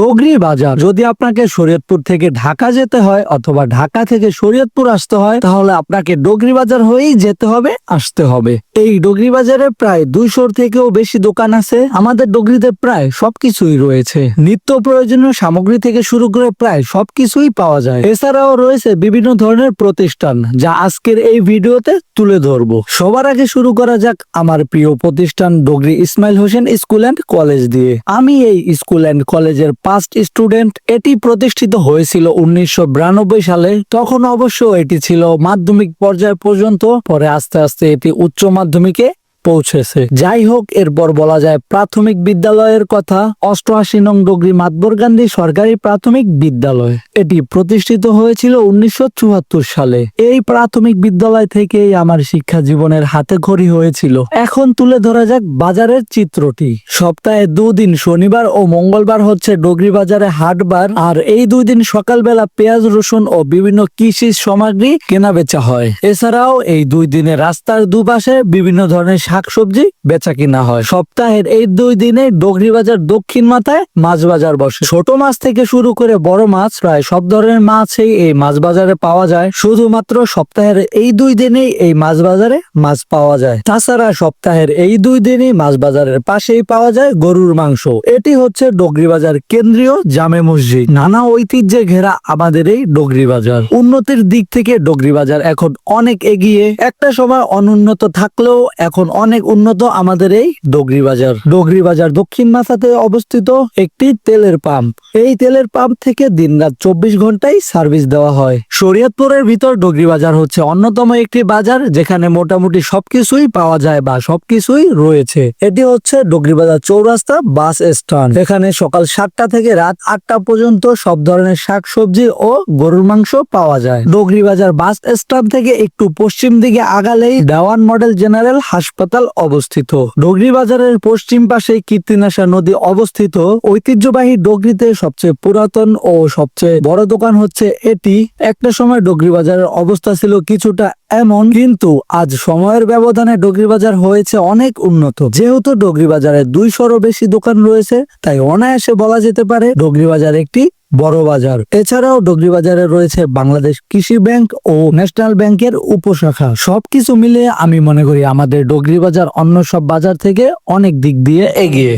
ডগরি বাজার। যদি আপনাকে শরীয়তপুর থেকে ঢাকা যেতে হয় অথবা ঢাকা থেকে শরীয়তপুর আসতে হয়, তাহলে আপনাকে ডগরি বাজার হয়েই যেতে হবে, আসতে হবে। এই ডগরি বাজারে প্রায় দুইশোর থেকেও বেশি দোকান আছে। আমাদের ডগরিতে প্রায় সবকিছুই রয়েছে। নিত্য প্রয়োজনীয় সামগ্রী থেকে শুরু করে প্রায় সবকিছুই পাওয়া যায়। এছাড়াও রয়েছে বিভিন্ন ধরনের প্রতিষ্ঠান, যা আজকের এই ভিডিওতে তুলে ধরবো। সবার আগে শুরু করা যাক আমার প্রিয় প্রতিষ্ঠান Dogri Ismail Hossain school and college দিয়ে। আমি এই স্কুল অ্যান্ড কলেজের পাস্ট স্টুডেন্ট এটি প্রতিষ্ঠিত হয়েছিল উনিশশো বিরানব্বই সালে। তখন অবশ্য এটি ছিল মাধ্যমিক পর্যায় পর্যন্ত। পরে আস্তে আস্তে এটি উচ্চ মাধ্যমিকে পৌঁছেছে। যাই হোক এরপর বলা যায় প্রাথমিক বিদ্যালয়ের কথা, অষ্টআশি নং ডগরি মাতবর গান্ধী সরকারি প্রাথমিক বিদ্যালয়। এটি প্রতিষ্ঠিত হয়েছিল উনিশশো সালে। এই প্রাথমিক বিদ্যালয় থেকেই আমার শিক্ষা জীবনের হাতে খড়ি হয়েছিল। এখন তুলে ধরা যাক বাজারের চিত্রটি। সপ্তাহে দুদিন শনিবার ও মঙ্গলবার হচ্ছে ডগরি বাজারে হাটবার, আর এই দুই দিন সকালবেলা পেঁয়াজ, রসুন ও বিভিন্ন কৃষি সামগ্রী কেনা বেচা হয়। এছাড়াও এই দুই দিনে রাস্তার দুপাশে বিভিন্ন ধরনের শাকসবজি বেচা কিনা হয়। সপ্তাহের এই দুই দিনে ডগরি বাজার দক্ষিণ মাথায় মাছ বাজার বসে। ছোট মাছ থেকে শুরু করে বড় মাছ, প্রায় সব ধরনের মাছই এই মাছ বাজারে পাওয়া যায়। শুধুমাত্র সপ্তাহের এই দুই দিনেই এই মাছ বাজারে মাছ পাওয়া যায়। তাছাড়া সপ্তাহের এই দুই দিনই মাছ বাজারের পাশেই পাওয়া যায় গরুর মাংস। এটি হচ্ছে ডগরি বাজার কেন্দ্রীয় জামে মসজিদ। নানা ঐতিহ্যে ঘেরা আমাদের এই ডগরি বাজার উন্নতির দিক থেকে ডগরি বাজার এখন অনেক এগিয়ে। একটা সময় অনুন্নত থাকলেও এখন অনেক উন্নত আমাদের এই ডগরি বাজার ডগরি বাজার দক্ষিণ মাথাতে অবস্থিত একটি তেলের পাম্প। এই তেলের পাম্প থেকে দিনরাত চব্বিশ ঘন্টায় সার্ভিস দেওয়া হয়। শরীয়তপুরের ভিতর ডগরি বাজার হচ্ছে অন্যতম একটি বাজার, যেখানে মোটামুটি সবকিছুই পাওয়া যায় বা সবকিছুই রয়েছে। এটি হচ্ছে ডগরি বাজার চৌরাস্তা বাস স্ট্যান্ড। এখানে সকাল সাতটা থেকে রাত আটটা পর্যন্ত সব ধরনের শাকসবজি ও গরুর মাংস পাওয়া যায়। ডগরি বাজার বাস স্ট্যান্ড থেকে একটু পশ্চিম দিকে আগালেই দেওয়ান মডেল জেনারেল হাসপাতাল অবস্থিত। ডগরি বাজারের পশ্চিম পাশে কীর্তিনাশা নদী অবস্থিত। ঐতিহ্যবাহী ডগরিতে সবচেয়ে পুরাতন ও সবচেয়ে বড় দোকান হচ্ছে এটি। একটা সময় ডগরি বাজারের অবস্থা ছিল কিছুটা এমন, কিন্তু আজ সময়ের ব্যবধানে ডগরি বাজার হয়েছে অনেক উন্নত। যেহেতু ডগরি বাজারে দুইশোরও বেশি দোকান রয়েছে, তাই অনায়াসে বলা যেতে পারে ডগরি বাজার একটি বড় বাজার। এছাড়াও ডগরি বাজারে রয়েছে বাংলাদেশ কৃষি ব্যাংক ও ন্যাশনাল ব্যাংকের উপশাখা। সবকিছু মিলে আমি মনে করি আমাদের ডগরি বাজার অন্য সব বাজার থেকে অনেক দিক দিয়ে এগিয়ে।